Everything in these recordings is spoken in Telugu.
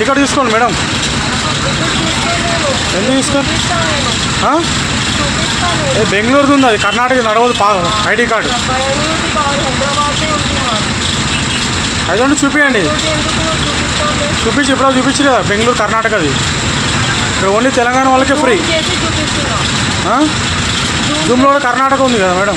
టికెట్ తీసుకోండి మేడం. ఎందుకు తీసుకోండి? ఏ బెంగళూరుది ఉంది అది కర్ణాటక నడవదు పా ఐడి కార్డు. అదండి చూపించండి చూపించి ఇప్పుడు చూపించి కదా బెంగళూరు కర్ణాటకది. ఇక్కడ ఓన్లీ తెలంగాణ వాళ్ళకే ఫ్రీ. జూమ్లో కూడా కర్ణాటక ఉంది కదా మేడం.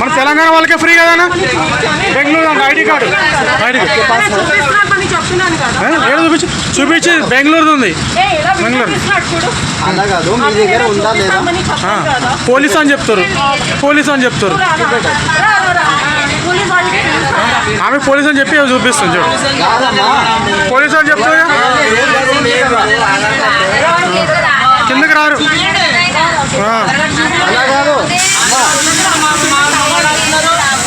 మన తెలంగాణ వాళ్ళకే ఫ్రీ కదా అన్న Bengaluru ID card. ID card. చూపించి చూపించి బెంగళూరుది ఉంది. ఏ ఇలా వీడియో బెంగళూరు. తీస్తున్నాడు చూడు. అలా కాదు మీ దగ్గర ఉందా లేదా? చెప్పాను కదా. పోలీస్ అని చెప్తారు. పోలీస్ అని చెప్తారు. పోలీస్? ఆమె పోలీస్ అని చెప్పి చూపిస్తుంది చూడు. పోలీస్ అని చెప్తారు కిందకి రారు ఆ, అలా కాదు ఇంకా రారు.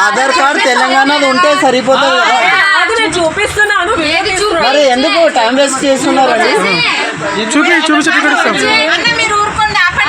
ఆధార్ కార్డ్ తెలంగాణలో ఉంటే సరిపోతుంది కదా? అది నేను చూపిస్తున్నాను. మరి ఎందుకు టైం వేస్ట్ చేస్తున్నారండి చూపి చూపించి